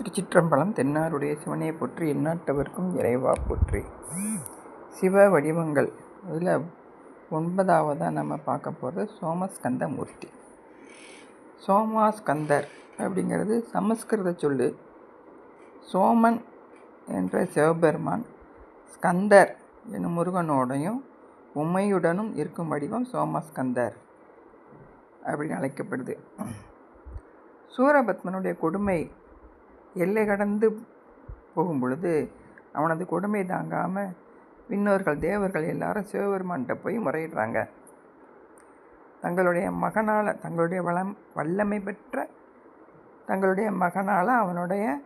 திருச்சிற்றம்பலம் தென்னாருடைய சிவனையை போற்றி எண்ணாட்டவர்க்கும் இறைவா போற்றி. சிவ வடிவங்கள். இதில் ஒன்பதாவதாக நம்ம பார்க்க போகிறது சோமஸ்கந்த மூர்த்தி. சோமாஸ்கந்தர் அப்படிங்கிறது சமஸ்கிருத சொல்லு. சோமன் என்ற சிவபெருமான் ஸ்கந்தர் என்னும் முருகனோடையும் உமையுடனும் இருக்கும் வடிவம் சோமஸ்கந்தர் அப்படின்னு அழைக்கப்படுது. சூரபத்மனுடைய கொடுமை எல்லை கடந்து போகும் பொழுது அவனது கொடுமை தாங்காமல் விண்ணோர்கள் தேவர்கள் எல்லாரும் சிவபெருமான்கிட்ட போய் முறையிடுறாங்க. தங்களுடைய மகனால் தங்களுடைய வளம் வல்லமை பெற்ற தங்களுடைய மகனால் அவனுடைய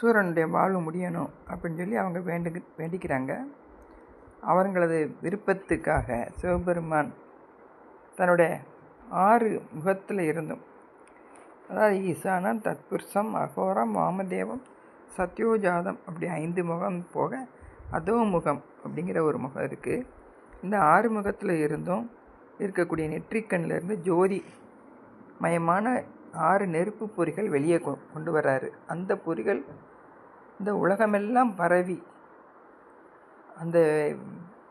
சூரனுடைய வாழ்வு முடியணும் அப்படின்னு சொல்லி அவங்க வேண்டு வேண்டிக்கிறாங்க. அவர்களது விருப்பத்துக்காக சிவபெருமான் தன்னுடைய ஆறு முகத்தில் இருந்தும் அதாவது ஈசானம் தத்புருஷம் அகோரம் வாமதேவம் சத்யோஜாதம் அப்படி ஐந்து முகம் போக அதோ முகம் அப்படிங்கிற ஒரு முகம் இருக்குது இந்த ஆறு முகத்தில் இருந்தும் இருக்கக்கூடிய நெற்றிக்கண்ணிலிருந்து ஜோதி மயமான ஆறு நெருப்பு பொறிகள் வெளியே கொ கொண்டு வர்றாரு. அந்த பொறிகள் இந்த உலகமெல்லாம் பரவி அந்த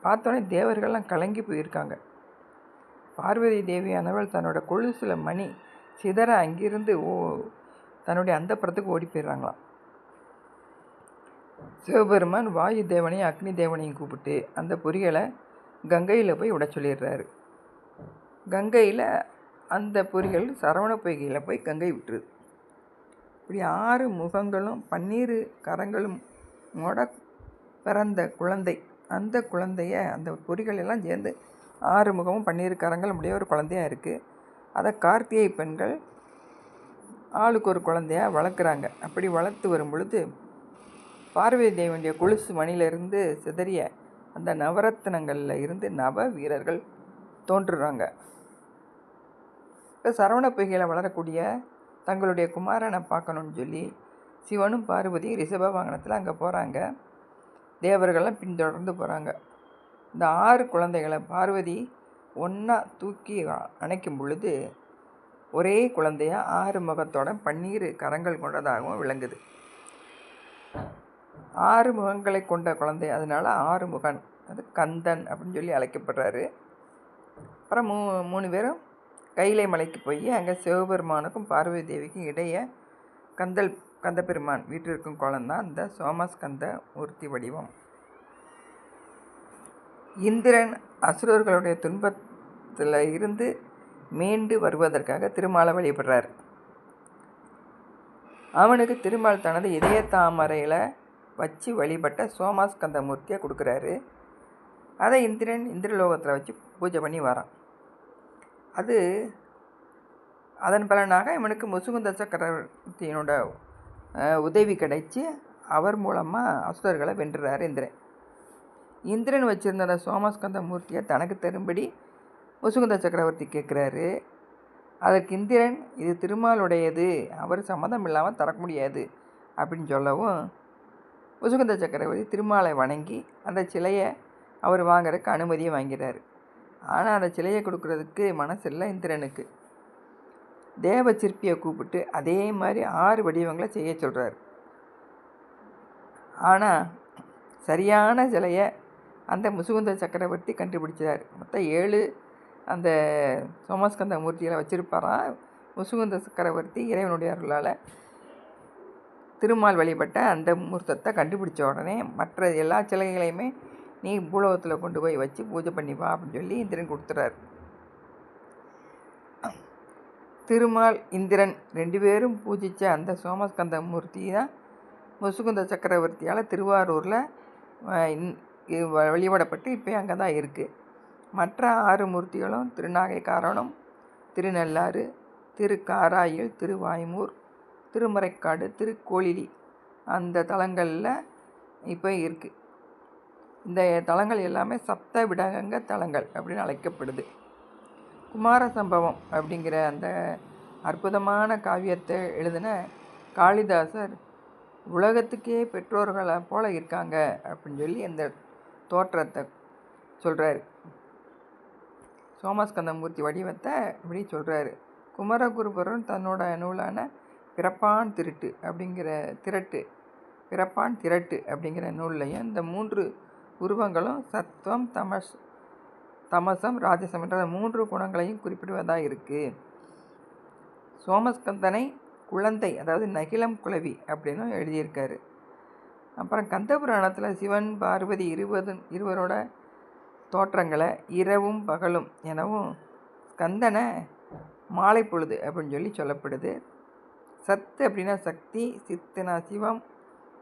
பார்த்தோன்னே தேவர்கள்லாம் கலங்கி போயிருக்காங்க. பார்வதி தேவியானவள் தன்னோட கொலுசில் மணி சிதற அங்கிருந்து ஓ தன்னுடைய அந்த புறத்துக்கு ஓடி போயிடுறாங்களாம். சிவபெருமான் வாயு தேவனையும் அக்னி தேவனையும் கூப்பிட்டு அந்த பொறிகளை கங்கையில் போய் விட சொல்லிடுறாரு. கங்கையில் அந்த பொறிகள் சரவண பொய்கையில் போய் கங்கை விட்டுருது. இப்படி ஆறு முகங்களும் பன்னீர் கரங்களும் மொட பிறந்த குழந்தை அந்த குழந்தைய அந்த பொறிகள் எல்லாம் சேர்ந்து ஆறு முகமும் பன்னீர் கரங்கள் அப்படியே ஒரு குழந்தையாக இருக்குது அதை கார்த்திகை பெண்கள் ஆளுக்கு ஒரு குழந்தையாக வளர்க்குறாங்க. அப்படி வளர்த்து வரும் பொழுது பார்வதி தேவனுடைய கொலுசு மணிலிருந்து சிதறிய அந்த நவரத்தினங்களில் இருந்து நவ வீரர்கள் தோன்றுறாங்க. இப்போ சரவண பொய்கையில் வளரக்கூடிய தங்களுடைய குமாரனை பார்க்கணுன்னு சொல்லி சிவனும் பார்வதி ரிஷப வாகனத்தில் அங்கே போகிறாங்க தேவர்கள்லாம் பின்தொடர்ந்து போகிறாங்க இந்த ஆறு குழந்தைகளை பார்வதி ஒன்றா தூக்கி அணைக்கும் பொழுது ஒரே குழந்தையாக ஆறு முகத்தோட பன்னீர் கரங்கள் கொண்டதாகவும் விளங்குது. ஆறு முகங்களை கொண்ட குழந்தை அதனால் ஆறு முகன் அது கந்தன் அப்படின்னு சொல்லி அழைக்கப்படுறாரு. அப்புறம் மூ மூணு பேரும் கைலை மலைக்கு போய் அங்கே சிவபெருமானுக்கும் பார்வதி தேவிக்கும் இடையே கந்தல் கந்தபெருமான் வீட்டில் இருக்கும் குழந்தான் இந்த சோமஸ்கந்த மூர்த்தி வடிவம். இந்திரன் அசுரர்களுடைய துன்பத்தில் இருந்து மீண்டு வருவதற்காக திருமாலை வழிபடுறார். அவனுக்கு திருமால் தனது இதய தாமரையில் வச்சு வழிபட்ட சோமாஸ்கந்த மூர்த்தியை கொடுக்குறாரு. அதை இந்திரன் இந்திரலோகத்தில் வச்சு பூஜை பண்ணி வரான். அது அதன் பலனாக இவனுக்கு முசுகுந்த சக்கரவர்த்தியினோட உதவி கிடைச்சி அவர் மூலமாக அசுரர்களை வென்றுறாரு இந்திரன். இந்திரன் வச்சுருந்த அந்த சோமஸ்கந்த மூர்த்தியை தனக்கு தரும்படி முசுகுந்த சக்கரவர்த்தி கேட்குறாரு. அதற்கு இந்திரன் இது திருமாலுடையது. அவர் சம்மதம் இல்லாமல் தர முடியாது அப்படின்னு சொல்லவும் முசுகுந்த சக்கரவர்த்தி திருமாலை வணங்கி அந்த சிலையை அவர் வாங்குறதுக்கு அனுமதியை வாங்கிறார். ஆனால் அந்த சிலையை கொடுக்குறதுக்கு மனசில்லை இந்திரனுக்கு. தேவ சிற்பியை கூப்பிட்டு அதே மாதிரி ஆறு வடிவங்களை செய்ய சொல்கிறார் ஆனால் சரியான சிலையை அந்த முசுகுந்த சக்கரவர்த்தி கண்டுபிடிச்சார். மொத்தம் ஏழு அந்த சோமஸ்கந்த மூர்த்தியில் வச்சுருப்பாராம். முசுகுந்த சக்கரவர்த்தி இறைவனுடைய அருளால் திருமால் வழிபட்ட அந்த மூர்த்தத்தை கண்டுபிடிச்ச உடனே மற்ற எல்லா சிலைகளையுமே நீ பூலோகத்தில் கொண்டு போய் வச்சு பூஜை பண்ணி வா அப்படின்னு சொல்லி இந்திரன் கொடுத்துறாரு. திருமால் இந்திரன் ரெண்டு பேரும் பூஜித்த அந்த சோமஸ்கந்த மூர்த்தி தான் முசுகுந்த சக்கரவர்த்தியால் திருவாரூரில் வழிபடப்பட்டு இப்போ அங்கே தான் இருக்குது மற்ற ஆறு மூர்த்திகளும் திருநாகைக்காரனும் திருநள்ளாறு திருக்காராயில் திருவாய்மூர் திருமறைக்காடு திருக்கோளிலி அந்த தலங்களில் இப்போ இருக்குது இந்த தலங்கள் எல்லாமே சப்த விடகங்க தலங்கள் அப்படின்னு அழைக்கப்படுது. குமார சம்பவம் அப்படிங்கிற அந்த அற்புதமான காவியத்தை எழுதின காளிதாசர் உலகத்துக்கே பெற்றோர்களை போல் இருக்காங்க அப்படின்னு சொல்லி இந்த தோற்றத்தை சொல்கிறாரு சோமஸ்கந்தமூர்த்தி வடிவத்தை இப்படி சொல்கிறாரு குமரகுருபரன் தன்னோட நூலான பிறப்பான் திருட்டு அப்படிங்கிற திரட்டு பிறப்பான் திரட்டு அப்படிங்கிற நூல்லையும் இந்த மூன்று உருவங்களும் சத்துவம் தமஸ் தமசம் ராஜசம் என்ற மூன்று குணங்களையும் குறிப்பிடுவதாக இருக்குது சோமஸ்கந்தனை குழந்தை அதாவது நகிலம் குலவி அப்படின்னும் எழுதியிருக்காரு. அப்புறம் கந்தபுராணத்தில் சிவன் பார்வதி இருபது இருவரோட தோற்றங்களை இரவும் பகலும் எனவும் ஸ்கந்தனை மாலை பொழுது அப்படின்னு சொல்லி சொல்லப்படுது. சத்து அப்படின்னா சக்தி சித்துனா சிவம்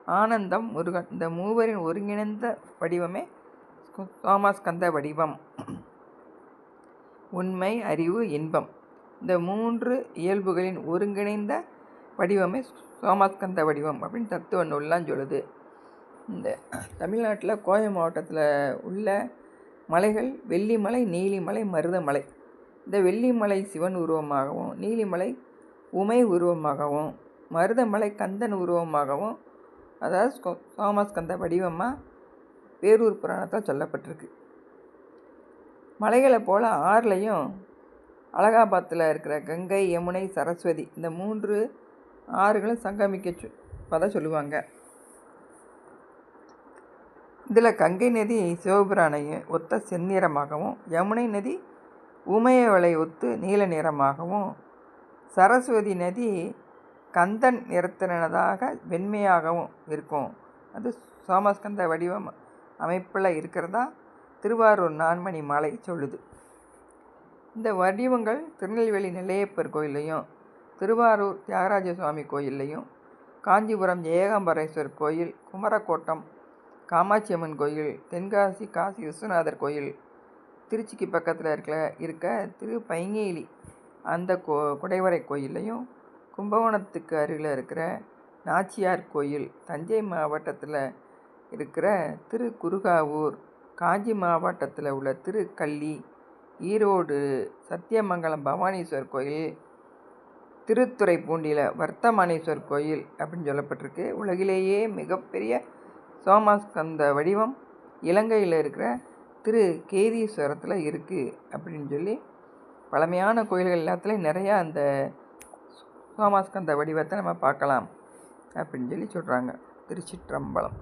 ஆனந்தம் முருகன். இந்த மூவரின் ஒருங்கிணைந்த வடிவமே சோமாஸ்கந்த வடிவம். உண்மை அறிவு இன்பம். இந்த மூன்று இயல்புகளின் ஒருங்கிணைந்த வடிவமே சோமாஸ்கந்த வடிவம் அப்படின்னு தத்துவ நூல்லாம் சொல்லுது. இந்த தமிழ்நாட்டில் கோவை மாவட்டத்தில் உள்ள மலைகள் வெள்ளிமலை நீலிமலை மருதமலை. இந்த வெள்ளிமலை சிவன் உருவமாகவும் நீலிமலை உமை உருவமாகவும் மருதமலை கந்தன் உருவமாகவும் அதாவது சோமாஸ்கந்த வடிவமாக வேறூர் புராணத்தில் சொல்லப்பட்டிருக்கு. மலைகளை போல் ஆறுலையும் அலகாபாத்தில் இருக்கிற கங்கை யமுனை சரஸ்வதி இந்த மூன்று ஆறுகளும் சங்கமிக்க பத சொல்லுவாங்க. இதில் கங்கை நதி சிவபுராணையை ஒத்த செந்நிறமாகவும் யமுனை நதி உமையவளை ஒத்து நீல நிறமாகவும் சரஸ்வதி நதி கந்தன் நிறத்தினதாக வெண்மையாகவும் இருக்கும். அது சோமஸ்கந்த வடிவம் அமைப்பில் இருக்கிறதா? திருவாரூர் நான்மணி மாலை சொல்லுது. இந்த வடிவங்கள் திருநெல்வேலி நிலையப்பர் கோயில்லையும் திருவாரூர் தியாகராஜ சுவாமி கோயில்லையும் காஞ்சிபுரம் ஏகாம்பரேஸ்வர் கோயில் குமரக்கோட்டம் காமாட்சி அம்மன் கோயில் தென்காசி காசி விஸ்வநாதர் கோயில் திருச்சிக்கு பக்கத்தில் இருக்கிற இருக்க திரு பைங்கேலி. அந்த கோ குடைவரை கோயில்லையும் கும்பகோணத்துக்கு அருகில் இருக்கிற நாச்சியார் கோயில் தஞ்சை மாவட்டத்தில் இருக்கிற திரு குருகாவூர் காஞ்சி மாவட்டத்தில் உள்ள திருக்கள்ளி ஈரோடு சத்தியமங்கலம் பவானீஸ்வர் கோயில் திருத்துறைப்பூண்டியில் வர்த்தமானேஸ்வர் கோயில் அப்படின்னு சொல்லப்பட்டிருக்கு. உலகிலேயே மிகப்பெரிய சோமாஸ்கந்த வடிவம் இலங்கையில் இருக்கிற திரு கேதீஸ்வரத்தில் இருக்குது அப்படின்னு சொல்லி பழமையான கோயில்கள் எல்லாத்துலேயும் நிறையா அந்த சோமாஸ்கந்த வடிவத்தை நம்ம பார்க்கலாம் அப்படின்னு சொல்லி சொல்கிறாங்க திருச்சிற்றம்பலம்.